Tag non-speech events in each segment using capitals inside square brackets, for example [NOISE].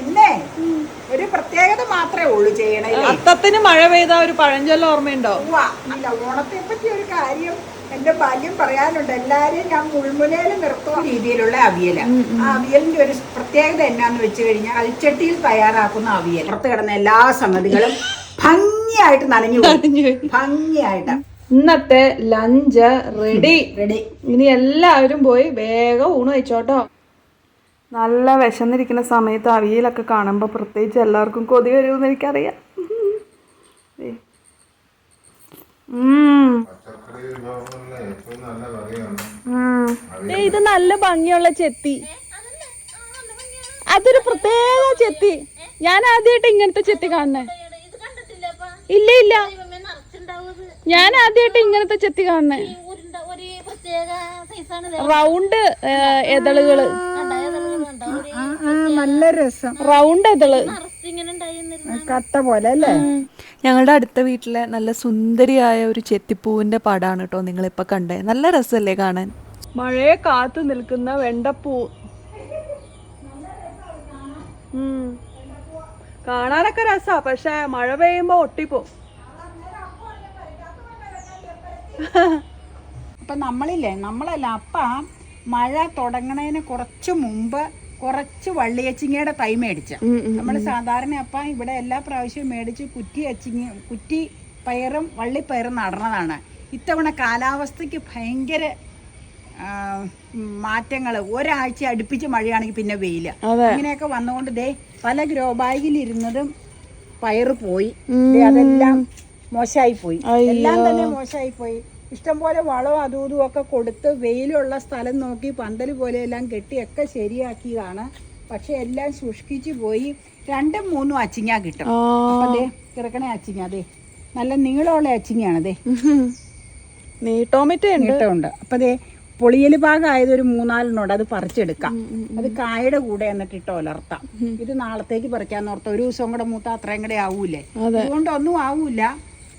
ഇന്നേ ഒരു പ്രത്യേകത മാത്രമേ ഉള്ളൂ ചെയ്യണേ. അത്തത്തിന് മഴ പെയ്ത ഒരു പഴഞ്ചൊല്ല ഓർമ്മയുണ്ടോ. അല്ല ഓണത്തെ പറ്റി ഒരു കാര്യം എന്റെ ബാല്യം പറയാനുണ്ട്. എല്ലാരെയും ഞാൻ മുൾമുനയിൽ നിർത്തുന്ന രീതിയിലുള്ള അവിയല. ആ അവിയലിന്റെ ഒരു പ്രത്യേകത എന്നാന്ന് വെച്ച് കഴിഞ്ഞാൽ കൽച്ചട്ടിയിൽ തയ്യാറാക്കുന്ന അവിയൽ പുറത്ത് കിടന്ന എല്ലാ സംഗതികളും ഭംഗിയായിട്ട് നനഞ്ഞു. ഭംഗിയായിട്ട്. ഇന്നത്തെ ലഞ്ച് റെഡി. റെഡി. ഇനി എല്ലാവരും പോയി വേഗം ഊണ് കഴിച്ചോട്ടോ. നല്ല വിശന്നിരിക്കുന്ന സമയത്ത് അവിയലൊക്കെ കാണുമ്പോൾ പ്രത്യേകിച്ച് എല്ലാവർക്കും കൊതി വരുമെന്ന് എനിക്കറിയാം. ഇത് നല്ല ഭംഗിയുള്ള ചെത്തി. അതൊരു പ്രത്യേക ചെത്തി. ഞാൻ ആദ്യമായിട്ട് ഇങ്ങനത്തെ ചെത്തി കാണുന്നേ. ഇല്ല ഇല്ല. ഞാൻ ആദ്യമായിട്ട് ഇങ്ങനത്തെ ചെത്തി കാണുന്നേ. റൗണ്ട് എതളുകൾ. എതളുകൾ നല്ല രസം. റൗണ്ട് ഉണ്ടായിരുന്നിരുന്നു കട്ട പോലെ അല്ലേ? ഞങ്ങളുടെ അടുത്ത വീട്ടിലെ നല്ല സുന്ദരിയായ ഒരു ചെത്തിപ്പൂവിന്റെ പടാണ് കേട്ടോ നിങ്ങളിപ്പോ കണ്ടേ നല്ല രസമല്ലേ കാണാൻ? മഴയെ കാത്തു നിൽക്കുന്ന വെണ്ടപ്പൂ. കാണാനൊക്കെ രസാ പക്ഷെ മഴ പെയ്യുമ്പോ ഒട്ടിപ്പോ അപ്പൊ നമ്മളില്ലേ നമ്മളല്ല അപ്പ മഴ തുടങ്ങണതിന് കുറച്ച് മുമ്പ് കുറച്ച് വള്ളിയച്ചിങ്ങയുടെ തൈ മേടിച്ച. നമ്മൾ സാധാരണ അപ്പ ഇവിടെ എല്ലാ പ്രാവശ്യവും മേടിച്ച് കുറ്റി അച്ചിങ്ങ കുറ്റി പയറും വള്ളിപ്പയറും നടണതാണ്. ഇത്തവണ കാലാവസ്ഥയ്ക്ക് ഭയങ്കര മാറ്റങ്ങൾ ഒരാഴ്ച അടുപ്പിച്ച് മഴയാണെങ്കിൽ പിന്നെ വെയിൽ. അങ്ങനെയൊക്കെ വന്നുകൊണ്ട് ദേ പല ഗ്രോ ബാഗിലിരുന്നതും പയറ് പോയി. അതെല്ലാം മോശമായി പോയി എല്ലാം തന്നെ മോശമായി പോയി ഇഷ്ടംപോലെ വളവും അതും ഇതും ഒക്കെ കൊടുത്ത് വെയിലുള്ള സ്ഥലം നോക്കി പന്തൽ പോലെയെല്ലാം കെട്ടിയൊക്കെ ശരിയാക്കിയതാണ്. പക്ഷെ എല്ലാം ശുഷ്കിച്ചു പോയി. രണ്ടും മൂന്നും അച്ചിങ്ങ കിട്ടും. അതെ കിടക്കണേ അച്ചിങ്ങ അതെ നല്ല നീളമുള്ള അച്ചിങ്ങയാണ് അതെ നീട്ടോമറ്റ ഉണ്ട്. നീട്ടമുണ്ട്. അപ്പൊ അതെ പൊളിയൽ ഭാഗമായത് ഒരു മൂന്നാലിനുണ്ട് അത് പറിച്ചെടുക്കാം. അത് കായയുടെ കൂടെ എന്നിട്ട് ഇട്ട് ഉലർത്താം ഇത് നാളത്തേക്ക് പറിക്കാന്ന് ഓർത്ത ഒരു ദിവസം കൂടെ മൂത്ത അത്രയും കൂടെ ആവൂലേ? അതുകൊണ്ട് ഒന്നും ആവൂല.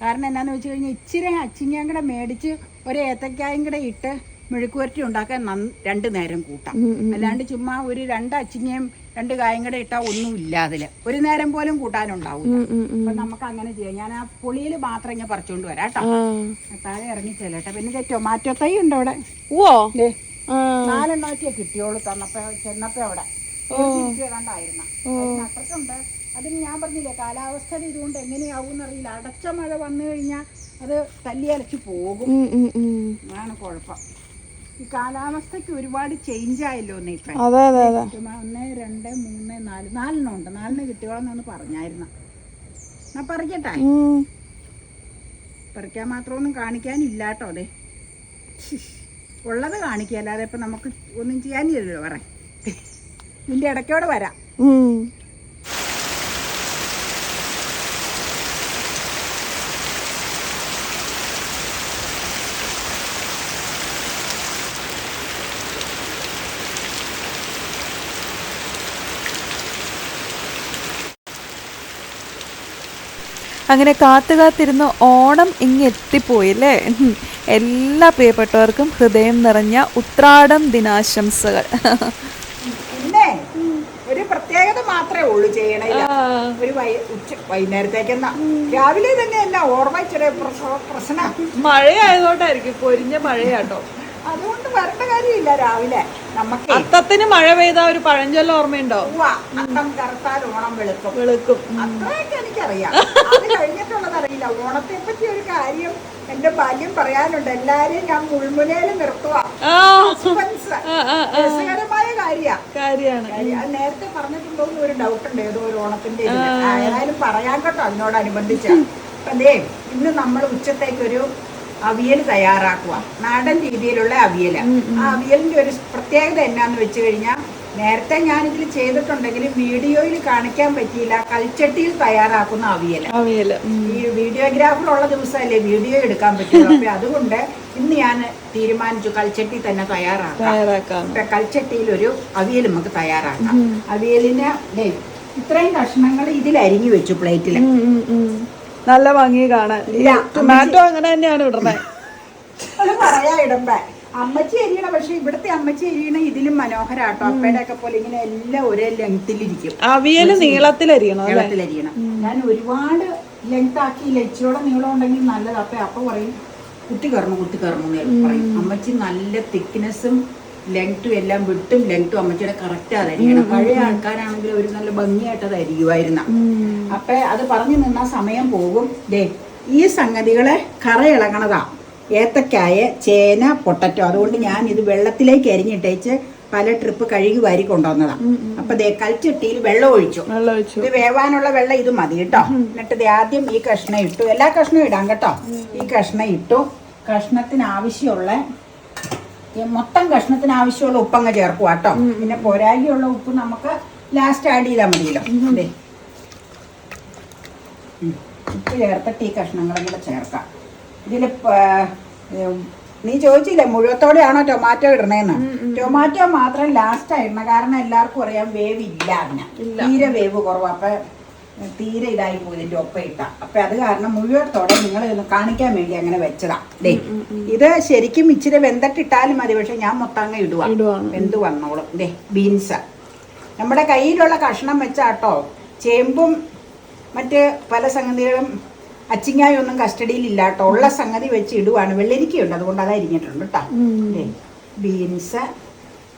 കാരണം എന്നാന്ന് വെച്ച് കഴിഞ്ഞാൽ ഇച്ചിരി അച്ചിങ്ങയും കൂടെ മേടിച്ച് ഒരു ഏത്തക്കായും കൂടെ ഇട്ട് മെഴുക്കുവരട്ടി ഉണ്ടാക്കാൻ രണ്ട് നേരം കൂട്ടാം. അല്ലാണ്ട് ചുമ്മാ ഒരു രണ്ട് അച്ചിങ്ങയും രണ്ട് കായും കൂടെ ഇട്ടാൽ ഒന്നും ഇല്ല അതിൽ. ഒരു നേരം പോലും കൂട്ടാനുണ്ടാവും അപ്പൊ നമുക്ക് അങ്ങനെ ചെയ്യാം. ഞാൻ ആ പുളിയിൽ മാത്രം ഞാൻ പറിച്ചുകൊണ്ട് വരാം കേട്ടോ. താഴെ ഇറങ്ങി ചെല്ലട്ടെ പിന്നെ ടൊമാറ്റോ തൈ ഉണ്ട് അവിടെ? ഓ നാലെണ്ണാറ്റിയെ കിട്ടിയോളൂ തന്നപ്പോ ചെന്നപ്പോ അവിടെ. കണ്ടായിരുന്നു. അപ്പുറത്തുണ്ട് അതിന് ഞാൻ പറഞ്ഞില്ലേ കാലാവസ്ഥ ഇതുകൊണ്ട് എങ്ങനെയാവും എന്നറിയില്ല അടച്ച മഴ വന്നു കഴിഞ്ഞാൽ അത് തല്ലി അലച്ച് പോകും. അതാണ് കുഴപ്പം. ഈ കാലാവസ്ഥയ്ക്ക് ഒരുപാട് ചേഞ്ച് ആയല്ലോ അതെ അതെ അതെ. ഒന്ന് രണ്ട് മൂന്ന് നാല് നാലെണ്ണം ഉണ്ട്. നാലിന് കിട്ടിയോളെന്നൊന്ന് പറഞ്ഞായിരുന്ന. എന്നാ പറിക്കട്ടെ. പറിക്കാൻ മാത്രമൊന്നും കാണിക്കാനില്ല കേട്ടോ അതെ ഉള്ളത് കാണിക്കുക അല്ലാതെ ഇപ്പം നമുക്ക് ഒന്നും ചെയ്യാനില്ലല്ലോ. പറ. ഇതിന്റെ ഇടയ്ക്കോടെ വരാം. അങ്ങനെ കാത്തു കാത്തിരുന്ന് ഓണം ഇങ്ങ് എത്തിപ്പോയില്ലേ. എല്ലാ പ്രിയപ്പെട്ടവർക്കും ഹൃദയം നിറഞ്ഞ ഉത്രാടം ദിനാശംസകൾ. ഒരു പ്രത്യേകത മാത്രമേ ഉള്ളൂ ചെയ്യണില്ല ഒരു വൈ ഉച്ച വൈകുന്നേരത്തേക്കെന്നാ. രാവിലെ തന്നെ എന്നാ ഓർമ്മ ചെറിയ പ്രശ്നം. മഴയായതുകൊണ്ടായിരിക്കും പൊരിഞ്ഞ മഴയാട്ടോ. അതുകൊണ്ട് വരേണ്ട കാര്യമില്ല രാവിലെ. നമുക്ക്. അത്തത്തിന് മഴ പെയ്ത ഒരു പഴഞ്ചൊല്ല ഓർമ്മയുണ്ടോ? അത്തം കറുത്താൽ ഓണം വെളുക്കും. വെളുക്കും. അത്രയൊക്കെ എനിക്കറിയാം. അത് കഴിഞ്ഞിട്ടുള്ളത് അറിയില്ല ഓണത്തെ പറ്റി ഒരു കാര്യം എന്റെ ബാല്യം പറയാനുണ്ട്. എല്ലാരെയും ഞാൻ മുൾമുനയിൽ സസ്പെൻസ് രസകരമായ കാര്യ. കാര്യാണ്. അത് നേരത്തെ പറഞ്ഞിട്ടുണ്ടോ എന്ന് ഒരു ഡൗട്ട് ഉണ്ട്. ഏതോ ഒരു ഓണത്തിന്റെ ഏതായാലും പറയാൻ കേട്ടോ അതിനോടനുബന്ധിച്ച. അതേ ഇന്ന് നമ്മൾ ഉച്ചത്തേക്ക് ഒരു അവിയൽ തയ്യാറാക്കുക. നാടൻ രീതിയിലുള്ള അവിയൽ. ആ അവിയലിന്റെ ഒരു പ്രത്യേകത എന്നാന്ന് വെച്ച് കഴിഞ്ഞാൽ നേരത്തെ ഞാൻ ഇതിൽ ചെയ്തിട്ടുണ്ടെങ്കിലും വീഡിയോയിൽ കാണിക്കാൻ പറ്റിയില്ല. കൽച്ചട്ടിയിൽ തയ്യാറാക്കുന്ന അവിയൽ. ഈ വീഡിയോഗ്രാഫർ ഉള്ള ദിവസമല്ലേ വീഡിയോ എടുക്കാൻ പറ്റുള്ളൂ. അപ്പൊ അതുകൊണ്ട് ഇന്ന് ഞാൻ തീരുമാനിച്ചു കൽച്ചട്ടി തന്നെ തയ്യാറാക്കാം. കൽച്ചട്ടിയിൽ ഒരു അവിയൽ നമുക്ക് തയ്യാറാക്കാം. അവിയലിന് ഇത്രയും കഷ്ണങ്ങൾ ഇതിൽ അരിഞ്ഞു വെച്ചു പ്ലേറ്റിൽ. നല്ല ഭംഗി കാണാൻ. ടൊമാറ്റോ അങ്ങനെ തന്നെയാണ് ഇടണേ പറയാ ഇടുമ്പേ. അമ്മച്ചി എരിയണ പക്ഷെ ഇവിടുത്തെ അമ്മച്ചി എരിയണ ഇതിലും മനോഹരാട്ടോ. അപ്പയുടെ ഒക്കെ പോലെ ഇങ്ങനെ എല്ലാം ഒരേ ലെങ്തിലിരിക്കും അവിയൽ നീളത്തിലരിയണം നീളത്തിലരിയണം ഞാൻ ഒരുപാട് ലെങ്ത് ആക്കിയില്ല ഇച്ചിരൂടെ നീളം ഉണ്ടെങ്കിൽ നല്ലത്. അപ്പൊ അപ്പൊ പറയും കുത്തി കയറണം കുത്തി കയറണം പറയും. അമ്മച്ചി നല്ല തിക്നെസ്സും ലെങ്ത്തും എല്ലാം വിട്ടും ലെങ്ത്തും അമ്മച്ചിയുടെ കറക്റ്റ് അതരിയണം പഴയ ആൾക്കാരാണെങ്കിൽ ഒരു നല്ല ഭംഗിയായിട്ട് തരികുമായിരുന്ന അപ്പൊ അത് പറഞ്ഞു നിന്നാ സമയം പോകും. ദേ ഈ സംഗതികളെ കറ ഇളകണതാ. ഏത്തക്കായ ചേന പൊട്ടറ്റോ. അതുകൊണ്ട് ഞാൻ ഇത് വെള്ളത്തിലേക്ക് അരിഞ്ഞിട്ടേച്ച് പല ട്രിപ്പ് കഴുകി വാരി കൊണ്ടുവന്നതാ. അപ്പൊ ദേ കൽച്ചട്ടിയിൽ വെള്ളം ഒഴിച്ചു. ഇത് വേവാനുള്ള വെള്ളം ഇത് മതി കേട്ടോ. എന്നിട്ട് ഇത് ആദ്യം ഈ കഷ്ണം ഇട്ടു. എല്ലാ കഷ്ണവും ഇടാം കേട്ടോ. ഈ കഷ്ണം ഇട്ടു. കഷ്ണത്തിന് ആവശ്യമുള്ള മൊത്തം കഷ്ണത്തിന് ആവശ്യമുള്ള ഉപ്പങ്ങ് ചേർക്കുക കേട്ടോ പിന്നെ പോരാകിയുള്ള ഉപ്പ് നമുക്ക് ലാസ്റ്റ് ആഡ് ചെയ്താൽ മതിയല്ലോ. ഉപ്പ് ചേർത്തിട്ട് ഈ കഷ്ണങ്ങളും കൂടെ ചേർക്കാം. ഇതിൽ നീ ചോദിച്ചില്ലേ മുഴുവത്തോടെയാണോ ടൊമാറ്റോ ഇടണേന്ന്? ടൊമാറ്റോ മാത്രം ലാസ്റ്റ് ആയിടണം കാരണം എല്ലാവർക്കും അറിയാം വേവ് ഇല്ല. അതിന് തീരെ വേവ് കുറവാണ് അപ്പൊ തീരെ ഇതായി പോയി ഇതിന്റെ ഒപ്പം ഇട്ട. അപ്പൊ അത് കാരണം മുഴുവത്തോടെ നിങ്ങൾ കാണിക്കാൻ വേണ്ടി അങ്ങനെ വെച്ചതാ. ദേ ഇത് ശരിക്കും ഇച്ചിരി വെന്തട്ടിട്ടാലും മതി പക്ഷെ ഞാൻ മൊത്തങ്ങ ഇടുക ഇടുവാണ്. വെന്ത് വന്നോളും. ദേ ബീൻസ്. നമ്മുടെ കയ്യിലുള്ള കഷ്ണം വെച്ചാട്ടോ ചേമ്പും മറ്റ് പല സംഗതികളും അച്ചിങ്ങായി ഒന്നും കസ്റ്റഡിയിൽ ഇല്ലാട്ടോ ഉള്ള സംഗതി വെച്ച് ഇടുവാണ്. വെള്ളരിക്കയുണ്ട് അതുകൊണ്ട് അത് അരിഞ്ഞിട്ടുണ്ട് കേട്ടോ ബീൻസ്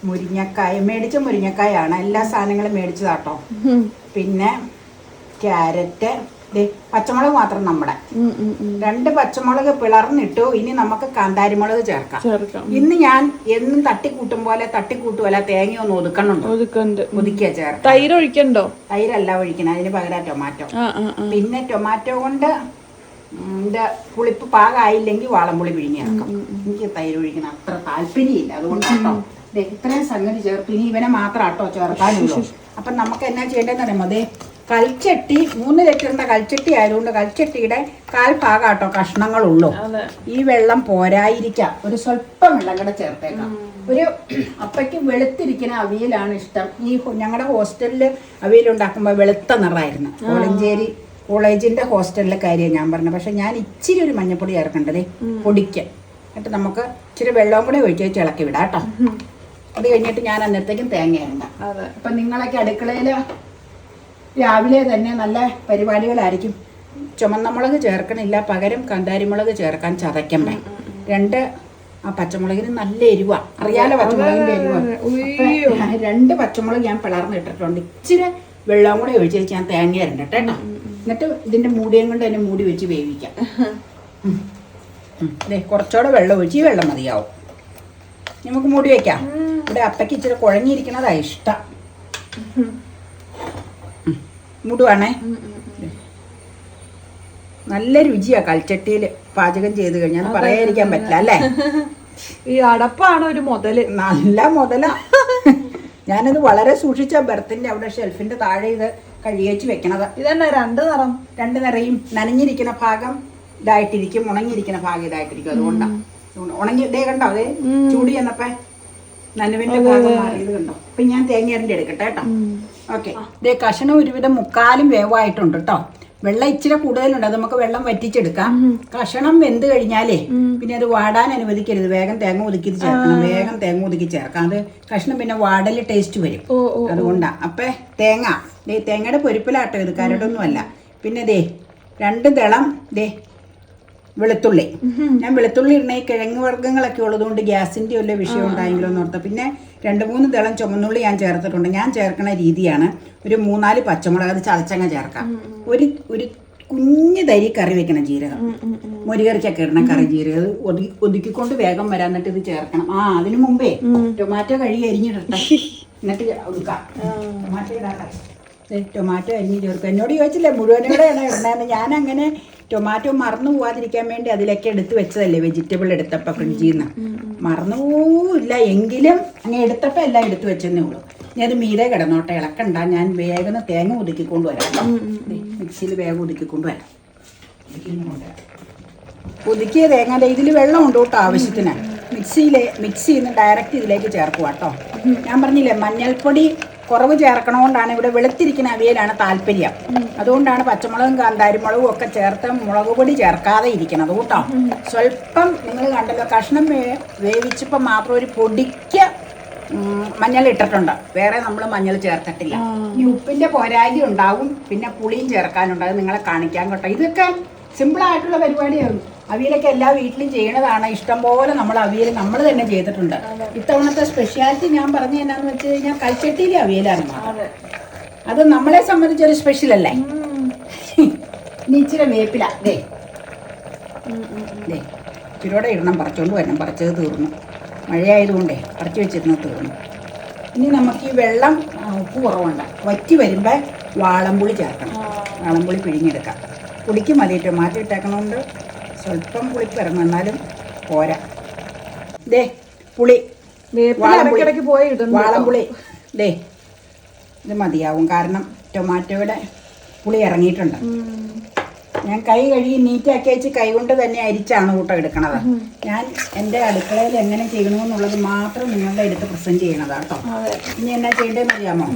മുരിങ്ങക്കായ മേടിച്ച മുരിങ്ങക്കായാണ് എല്ലാ സാധനങ്ങളും മേടിച്ചതാട്ടോ. പിന്നെ ക്യാരറ്റ്. പച്ചമുളക് മാത്രം നമ്മുടെ. രണ്ട് പച്ചമുളക് പിളർന്നിട്ടു ഇനി നമുക്ക് കാന്താരിമുളക് ചേർക്കാം. ചേർക്കാം. ഇന്ന് ഞാൻ എന്നും തട്ടിക്കൂട്ടും പോലെ തട്ടിക്കൂട്ടുമല്ല തേങ്ങയൊന്നും ഒതുക്കണുണ്ടോ. ഒതുക്കണ്ട്. ഒതുക്കിയ ചേർക്കാം തൈര് ഒഴിക്കണ്ടോ? തൈരല്ല ഒഴിക്കണം അതിന് പകരം ടൊമാറ്റോ. പിന്നെ ടൊമാറ്റോ കൊണ്ട് എന്റെ പുളിപ്പ് പാകമായില്ലെങ്കിൽ വാളംപുളി പിഴിഞ്ഞിറക്കും എനിക്ക് തൈര് ഒഴിക്കണം അത്ര താല്പര്യമില്ല. അതുകൊണ്ടാട്ടോ ഇത്രയും സംഗതി ചേർത്തു. ഇനി ഇവനെ മാത്രം ആട്ടോ ചേർക്കാനുള്ളൂ. [LAUGHS] അപ്പം നമുക്ക് എന്നാ ചെയ്യേണ്ടതെന്ന് അറിയാമോ? അതെ കൽച്ചട്ടി മൂന്ന് ലിറ്ററിന്റെ കൽച്ചട്ടി ആയതുകൊണ്ട് കൽച്ചട്ടിയുടെ കാൽഭാഗം ആട്ടോ കഷ്ണങ്ങളുള്ളൂ. ഈ വെള്ളം പോരായിരിക്കാം. ഒരു സ്വല്പം വെള്ളം കൂടെ ചേർത്തേക്കാം. ഒരു അപ്പയ്ക്ക് വെളുത്തിരിക്കുന്ന അവിയലാണ് ഇഷ്ടം. ഈ ഞങ്ങളുടെ ഹോസ്റ്റലിൽ അവിയൽ ഉണ്ടാക്കുമ്പോൾ വെളുത്ത നിറമായിരുന്നു. കോളഞ്ചേരി കോളേജിന്റെ ഹോസ്റ്റലിലെ കാര്യം ഞാൻ പറഞ്ഞത്. പക്ഷെ ഞാൻ ഇച്ചിരി ഒരു മഞ്ഞപ്പൊടി ചേർക്കേണ്ടതേ പൊടിക്ക്. എന്നിട്ട് നമുക്ക് ഇച്ചിരി വെള്ളവും കൂടെ ഒഴിച്ച് വെച്ച് ഇളക്കി വിടാം കേട്ടോ. അത് കഴിഞ്ഞിട്ട് ഞാൻ അന്നത്തേക്കും തേങ്ങയുണ്ട് അപ്പൊ നിങ്ങളൊക്കെ അടുക്കളയിൽ രാവിലെ തന്നെ നല്ല പരിപാടികളായിരിക്കും. ചുമന്ന മുളക് ചേർക്കണില്ല പകരം കാന്താരിമുളക് ചേർക്കാൻ ചതക്കണ്ടേ രണ്ട് ആ പച്ചമുളകിന് നല്ല എരിവ. അറിയാലോ പച്ചമുളകിന്റെ എരിവ. രണ്ട് പച്ചമുളക് ഞാൻ പിളർന്നിട്ടിട്ടുണ്ട് ഇച്ചിരി വെള്ളം കൂടെ ഒഴിച്ച് വെച്ച് ഞാൻ തേങ്ങ ഇരണ്ട കേട്ടോ. എന്നിട്ട് ഇതിന്റെ മൂടിയും കൊണ്ട് തന്നെ മൂടി വെച്ച് വേവിക്കാം. ദേ കുറച്ചുകൂടെ വെള്ളം ഒഴിച്ച് ഈ വെള്ളം മതിയാവും. നമുക്ക് മൂടി വെക്കാം. ഇവിടെ അപ്പയ്ക്ക് ഇച്ചിരി കുഴഞ്ഞിരിക്കണതാ ഇഷ്ടം. മൂടുവാണേ. നല്ല രുചിയാ കൽച്ചട്ടിയിൽ പാചകം ചെയ്ത് കഴിഞ്ഞാൽ പറയാതിരിക്കാൻ പറ്റില്ല അല്ലേ? [LAUGHS] ഈ അടപ്പാണ് ഒരു മുതൽ. നല്ല മുതല. [LAUGHS] ഞാനത് വളരെ സൂക്ഷിച്ച ബർത്തിന്റെ അവിടെ ഷെൽഫിന്റെ താഴെ ഇത് കഴുകിയേച്ച് വെക്കണത്. ഇതന്നെ രണ്ട് നിറം. രണ്ട് നിറയും നനഞ്ഞിരിക്കുന്ന ഭാഗം ഇതായിട്ടിരിക്കും ഉണങ്ങിയിരിക്കുന്ന ഭാഗം ഇതായിട്ടിരിക്കും അതുകൊണ്ടാണ് ഉണങ്ങി ഇതേ കണ്ടോ അതെ? ചൂടി ചെന്നപ്പേ നനവിന്റെ ഭാഗം മാറിയത് കണ്ടോ? അപ്പൊ ഞാൻ തേങ്ങ എടുക്കട്ടെ കേട്ടോ. ഓക്കെ. ഇതേ കഷണം ഒരുവിധം മുക്കാലും വേവായിട്ടുണ്ട് കേട്ടോ വെള്ളം ഇച്ചിരി കൂടുതലുണ്ട് അത് നമുക്ക് വെള്ളം വറ്റിച്ചെടുക്കാം. കഷണം വെന്ത് കഴിഞ്ഞാലേ പിന്നെ അത് വാടാൻ അനുവദിക്കരുത്. വേഗം തേങ്ങ ഒതുക്കി ചേർക്കണം. വേഗം തേങ്ങ ഒതുക്കി ചേർക്കാം. അത് കഷ്ണം പിന്നെ വാടൽ ടേസ്റ്റ് വരും. അതുകൊണ്ടാണ് അപ്പേ അതുകൊണ്ടാ. അപ്പൊ തേങ്ങ. ദേ തേങ്ങയുടെ പൊരിപ്പിലാട്ടോ ഇത്. കരടൊന്നും അല്ല പിന്നെ ദേ രണ്ട് ദളം ദേ വെളുത്തുള്ളി. ഞാൻ വെളുത്തുള്ളി ഇടുന്ന ഈ കിഴങ്ങ് വർഗങ്ങളൊക്കെ ഉള്ളതുകൊണ്ട് ഗ്യാസിന്റെ വല്ല വിഷയം ഉണ്ടായെങ്കിലോ എന്ന് ഓർത്ത്. പിന്നെ രണ്ട് മൂന്ന് ദളം ചുമന്നുള്ളി ഞാൻ ചേർത്തിട്ടുണ്ട്. ഞാൻ ചേർക്കണ രീതിയാണ് ഒരു മൂന്നാൽ പച്ചമുളക് അത് ചതച്ചങ്ങ ചേർക്കാം. ഒരു ഒരു കുഞ്ഞ് തരി കറി വെക്കണം ജീരകം. മുരികറിക്കൊക്കെ ഇടണം കറി ജീരകം. ഒതുക്കി ഒതുക്കിക്കൊണ്ട് വേഗം വരാൻ എന്നിട്ട് ഇത് ചേർക്കണം. ആ അതിനു മുമ്പേ ടൊമാറ്റോ കഴുകി അരിഞ്ഞിടട്ടെ. [LAUGHS] എന്നിട്ട് ഒതുക്കാം ടൊമാറ്റോ ദേ, ടൊമാറ്റോ അരിഞ്ഞ് ചേർക്കും എന്നോട് ചോദിച്ചില്ലേ മുഴുവനോടെയാണ് ഇടണമെന്ന് ഞാൻ അങ്ങനെ ടൊമാറ്റോ മറന്നു പോവാതിരിക്കാൻ വേണ്ടി അതിലൊക്കെ എടുത്ത് വെച്ചതല്ലേ വെജിറ്റബിൾ എടുത്തപ്പോൾ ഫ്രിഡ്ജിൽ നിന്ന് മറന്നു പോവില്ല. എങ്കിലും അങ്ങനെ എടുത്തപ്പോൾ എല്ലാം എടുത്തു വെച്ചെന്നേ ഉള്ളൂ. ഇനി അത് മീതെ കിടന്നോട്ടെ ഇളക്കണ്ട. ഞാൻ വേഗം തേങ്ങ ഒതുക്കിക്കൊണ്ട് വരാം മിക്സിയിൽ വേഗം ഒതുക്കിക്കൊണ്ട് വരാം. ഒതുക്കിയ തേങ്ങ ഇതിൽ വെള്ളമുണ്ട് കേട്ടോ ആവശ്യത്തിന്. മിക്സിയിലെ മിക്സ് ചെയ്യുന്ന ഡയറക്റ്റ് ഇതിലേക്ക് ചേർക്കുക കേട്ടോ. ഞാൻ പറഞ്ഞില്ലേ മഞ്ഞൾപ്പൊടി കുറവ് ചേർക്കണോണ്ടാണ് ഇവിടെ വെളുത്തിരിക്കുന്ന അവിയലാണ് താല്പര്യം. അതുകൊണ്ടാണ് പച്ചമുളകും കാന്താരിമുളകും ഒക്കെ ചേർത്ത് മുളക് പൊടി ചേർക്കാതെ ഇരിക്കണത് കേട്ടോ. സ്വല്പം നിങ്ങൾ കണ്ടല്ലോ കഷ്ണം വേവിച്ചപ്പോൾ മാത്രം ഒരു പൊടിക്ക് മഞ്ഞൾ ഇട്ടിട്ടുണ്ട്. വേറെ നമ്മൾ മഞ്ഞൾ ചേർത്തിട്ടില്ല. ഈ ഉപ്പിന്റെ പോരായ്മ ഉണ്ടാവും പിന്നെ പുളിയും ചേർക്കാനുണ്ട്. അത് നിങ്ങളെ കാണിക്കാൻ കേട്ടോ. ഇതൊക്കെ സിമ്പിൾ ആയിട്ടുള്ള പരിപാടിയാണ്. അവിയലൊക്കെ എല്ലാ വീട്ടിലും ചെയ്യണതാണ്. ഇഷ്ടംപോലെ നമ്മൾ അവിയൽ നമ്മൾ തന്നെ ചെയ്തിട്ടുണ്ട്. ഇത്തവണത്തെ സ്പെഷ്യാലിറ്റി ഞാൻ പറഞ്ഞു എന്നാന്ന് വെച്ച് കഴിഞ്ഞാൽ കൽച്ചട്ടിയിലെ അവിയലാണ് അതെ. അത് നമ്മളെ സംബന്ധിച്ചൊരു സ്പെഷ്യൽ അല്ലേ? ഇനി ഇച്ചിരി വേപ്പില. ദേ. ദേ. ഇച്ചിരിയോടെ ഇടണം. പറിച്ചോണ്ട് വരണം. പറിച്ചത് തീർന്നു. മഴയായതുകൊണ്ടേ പറിച്ചു വെച്ചിരുന്നത് തീർന്നു. ഇനി നമുക്ക് ഈ വെള്ളം ഉപ്പ് കുറവുണ്ട്. വറ്റി വരുമ്പോൾ വാളംപുളി ചേർക്കണം. വാളംപുളി പിഴിഞ്ഞെടുക്കാം. പുളിക്ക് മതിയിട്ട് മാറ്റി ഇട്ടേക്കണോണ്ട് സ്വല്പം പുളിപ്പ് ഇറങ്ങും എന്നാലും പോരാ. ദേ പുളി. വാളംപുളി. പോയി വാളംപുളി ദേ ഇത് മതിയാവും. കാരണം ടൊമാറ്റോയുടെ പുളി ഇറങ്ങിയിട്ടുണ്ട്. ഞാൻ കൈ കഴുകി നീറ്റാക്കി വെച്ച് കൈകൊണ്ട് തന്നെ അരിച്ചാണ് കൂട്ടം എടുക്കണത്. ഞാൻ എന്റെ അടുക്കളയിൽ എങ്ങനെ ചെയ്യണമെന്നുള്ളത് മാത്രം നിങ്ങളുടെ അടുത്ത് പ്രസന്റ് ചെയ്യണതാ കേട്ടോ ഇനി എന്നാ ചെയ്യേണ്ടതെന്ന് അറിയാമോ?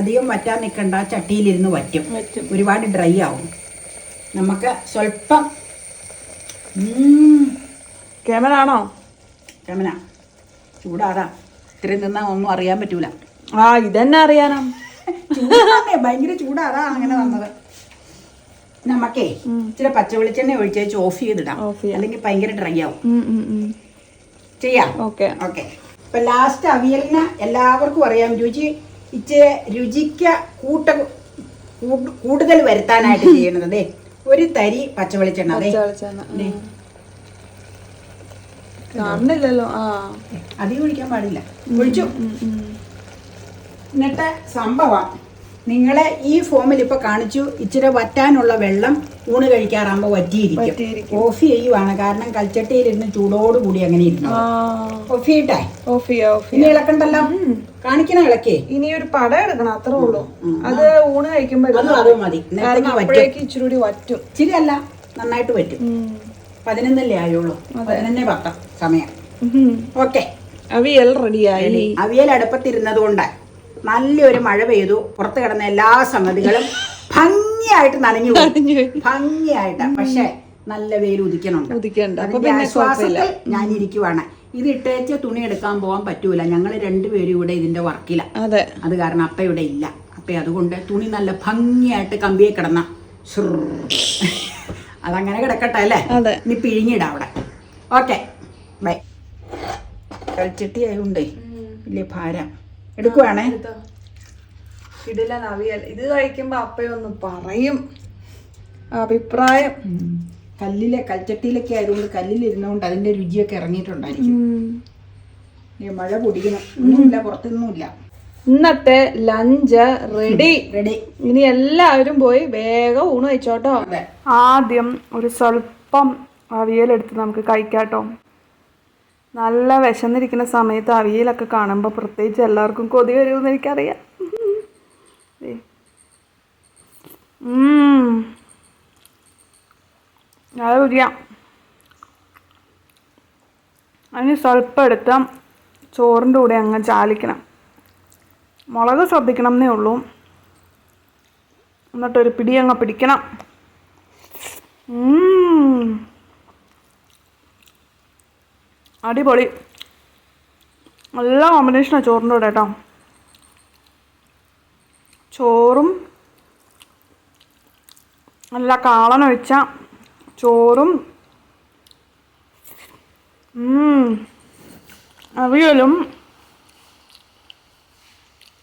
അധികം വറ്റാൻ നിൽക്കണ്ട ചട്ടിയിലിരുന്ന് വറ്റും. ഒരുപാട് ഡ്രൈ ആവും. നമുക്ക് സ്വല്പം കേമനാണോ കേമന ചൂടാതാ ഇത്രയും നിന്നാൽ ഒന്നും അറിയാൻ പറ്റൂല. ആ ഇതെന്നെ അറിയാനാ. ഭയങ്കര ചൂടാതാ അങ്ങനെ വന്നത്. നമുക്കേ ഇച്ചിരി പച്ച വെളിച്ചെണ്ണ ഒഴിച്ച് വെച്ച് ഓഫ് ചെയ്തിടാം അല്ലെങ്കിൽ ഭയങ്കര ഡ്രൈ ആവും ചെയ്യാം? ഓക്കെ. ഓക്കെ. ഇപ്പൊ ലാസ്റ്റ് അവിയലിന് എല്ലാവർക്കും അറിയാം. രുചി ഇച്ചിരി രുചിക്ക് കൂട്ട കൂടുതൽ വരുത്താനായിട്ട് [LAUGHS] ചെയ്യണത് ഒരു തരി പച്ചവെളിച്ചെണ്ണ ദേ, കാണുന്നില്ലല്ലോ ആ. അധികം ഒഴിക്കാൻ പാടില്ല. ഒഴിച്ചു എന്നിട്ട് സംഭവം. നിങ്ങളെ ഈ ഫോമിൽ ഇപ്പൊ കാണിച്ചു ഇച്ചിരി വറ്റാനുള്ള വെള്ളം ഊണ് കഴിക്കാറാകുമ്പോ വറ്റിയിരിക്കും. ഓഫ് ചെയ്യുവാണ്. കാരണം കൽച്ചട്ടിയിലിരുന്ന് ചൂടോടുകൂടി അങ്ങനെ ഇരുന്നു ഓഫ് ചെയ്യട്ടെ ഓഫ് ചെയ്യാ ഇനി ഇളക്കണ്ടല്ലോ? കാണിക്കണ ഇളക്കേ ഇനി ഒരു പടം എടുക്കണം അത്രേ ഉള്ളൂ. അത് ഊണ് കഴിക്കുമ്പോൾ അതും മതി. വറ്റും. ഇച്ചിരി കൂടി വറ്റും. ഇച്ചിരി അല്ല നന്നായിട്ട് പറ്റും പതിനൊന്നല്ലേ ആയുള്ളൂ. പതിനൊന്നേ പത്താം സമയം. ഓക്കെ. അവിയൽ റെഡിയായി അവിയൽ അടുപ്പത്തിരുന്നത് കൊണ്ട്. നല്ലൊരു മഴ പെയ്തു. പുറത്ത് കിടന്ന എല്ലാ സംഗതികളും ഭംഗിയായിട്ട് നനഞ്ഞു ഭംഗിയായിട്ട്. പക്ഷേ നല്ല വെയിൽ ഉദിക്കണുണ്ട് ഉദിക്കണ്ട ആശ്വാസത്തിൽ ഞാൻ ഇരിക്കുവാണ്. ഇത് ഇട്ടേച്ച് തുണി എടുക്കാൻ പോകാൻ പറ്റൂല. ഞങ്ങൾ രണ്ടുപേരും ഇവിടെ ഇതിന്റെ വർക്കില. അതെ. അത് കാരണം അപ്പ ഇവിടെ ഇല്ല. അപ്പ അതുകൊണ്ട് തുണി നല്ല ഭംഗിയായിട്ട് കമ്പിയെ കിടന്ന. അതങ്ങനെ കിടക്കട്ടെ അല്ലേ? അതെ. പിഴിഞ്ഞിടാ പിഴിഞ്ഞിടാം അവിടെ. ഓക്കെ. ബൈ. കളിച്ചിട്ടി ആയതുകൊണ്ടേ വലിയ ഭാരം. എടുക്കുവാണേ? ഇടില്ല അവിയൽ ഇത് കഴിക്കുമ്പോ അപ്പയൊന്ന് പറയും. അഭിപ്രായം. കല്ലിലെ കൽച്ചട്ടിയിലൊക്കെ ആയതുകൊണ്ട് കല്ലിലിരുന്നുകൊണ്ട് അതിന്റെ രുചിയൊക്കെ ഇറങ്ങിയിട്ടുണ്ടായിരിക്കും. മഴ പൊടിക്കണം. ഒന്നുമില്ല പുറത്തൊന്നുമില്ല. ഇന്നത്തെ ലഞ്ച് റെഡി റെഡി ഇനി എല്ലാവരും പോയി വേഗം ഊണ് വെച്ചോട്ടോ ആദ്യം ഒരു സ്വല്പം അവിയലെടുത്ത് നമുക്ക് കഴിക്കാട്ടോ. നല്ല വിശന്നിരിക്കുന്ന സമയത്ത് അവിയലൊക്കെ കാണുമ്പോൾ പ്രത്യേകിച്ച് എല്ലാവർക്കും കൊതി വരുമെന്ന് എനിക്കറിയാം. അത് ഉം. നല്ല രുചിയാ. അതിന് സ്വല്പം എടുത്ത് ചോറിന്റെ കൂടെ അങ്ങ് ചാലിക്കണം. മുളക് ശ്രദ്ധിക്കണം എന്നേ ഉള്ളൂ. എന്നിട്ടൊരു പിടി അങ്ങ് പിടിക്കണം. അടിപൊളി നല്ല കോമ്പിനേഷനാണ് ചോറിന്റെ കൂടെ കേട്ടോ ചോറും നല്ല കാളനൊഴിച്ച ചോറും. അവിയലും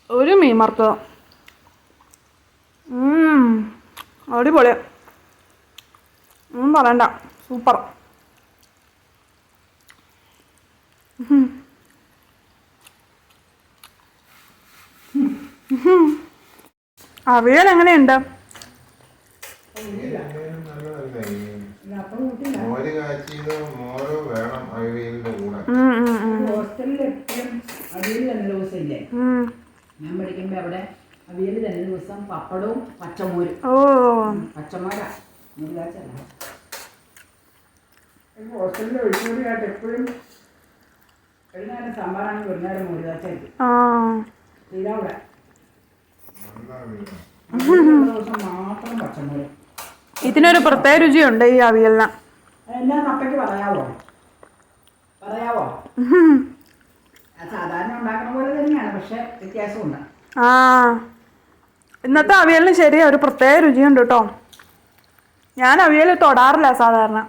ഒരു മീൻ വറുത്തത്. അടിപൊളി ഒന്നും പറയണ്ട സൂപ്പർ അവിയൽ എങ്ങനെയുണ്ട്? മോര് കാച്ചിയതോ മോരോ വേണം അവിയലിന്റെ കൂടെ. ഹോസ്റ്റലിൽ എപ്പോഴും അവിയൽ ദിവസമില്ലേ ഞാൻ പഠിക്കുമ്പോൾ അവിടെ അവിയൽ തന്നെ ദിവസം പപ്പടവും പച്ചമോരും. ഓ. പച്ചമോര. മുരുകാച്ചല്ല ഹോസ്റ്റലിൽ ഒഴിച്ചുകൂടിയായിട്ട് എപ്പോഴും ഒരു നേരം സാമ്പാറാണെങ്കിൽ ഒരു നേരം മുരുകാച്ചായിരിക്കും ആ. ഇതാ അവിടെ അവിയലാണ് ദിവസം മാത്രം പച്ചമുളക് ഇതിനൊരു പ്രത്യേക രുചിയുണ്ട് ഈ അവിയലിന്. എല്ലാം അപ്പയ്ക്ക് പറയാവോ? പറയാവോ? അത് സാധാരണ ഉണ്ടാക്കുന്ന പോലെ തന്നെയാണ് പക്ഷെ വ്യത്യാസമുണ്ട്. ആ. ഇന്നത്തെ അവിയലിന് ശരിയാ ഒരു പ്രത്യേക രുചിയുണ്ട് കേട്ടോ. ഞാൻ അവിയൽ തൊടാറില്ല സാധാരണ.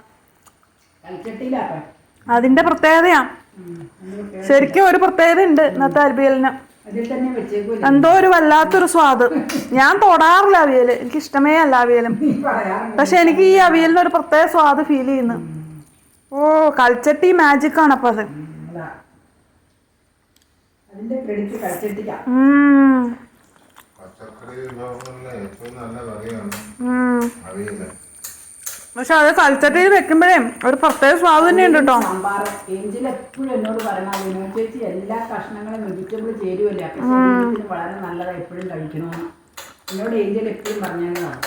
അതിന്റെ പ്രത്യേകതയാ. ശരിക്കും ഒരു പ്രത്യേകത ഉണ്ട് ഇന്നത്തെ അവിയലിന് അതിൽ തന്നെ വെച്ചേക്കൂല എന്തോ ഒരു വല്ലാത്തൊരു സ്വാദ്. ഞാൻ തൊടാറില്ല അവിയൽ. എനിക്ക് ഇഷ്ടമേ അല്ല അവിയലും. പക്ഷെ എനിക്ക് ഈ അവിയലിന് ഒരു പ്രത്യേക സ്വാദ് ഫീൽ ചെയ്യുന്നു. ഓ കൾച്ചട്ടി മാജിക് ആണ് അപ്പൊ അത് ഉം, പക്ഷെ അത് കൾച്ചട്ടിയിൽ വെക്കുമ്പോഴേ ഒരു പ്രത്യേക സ്വാദ് തന്നെയുണ്ട് കേട്ടോ. സാമ്പാർ ഏഞ്ചിൽ എപ്പോഴും എന്നോട് പറയണം വിനോദ ചേച്ചി എല്ലാ കഷ്ണങ്ങളും വെജിറ്റബിൾ ചേരുമല്ലേ അപ്പൊ ശരീരത്തിന് വളരെ നല്ലതാണ് എപ്പോഴും കഴിക്കണമെന്ന് എന്നോട് ഏഞ്ചൽ എപ്പോഴും പറഞ്ഞതാണ്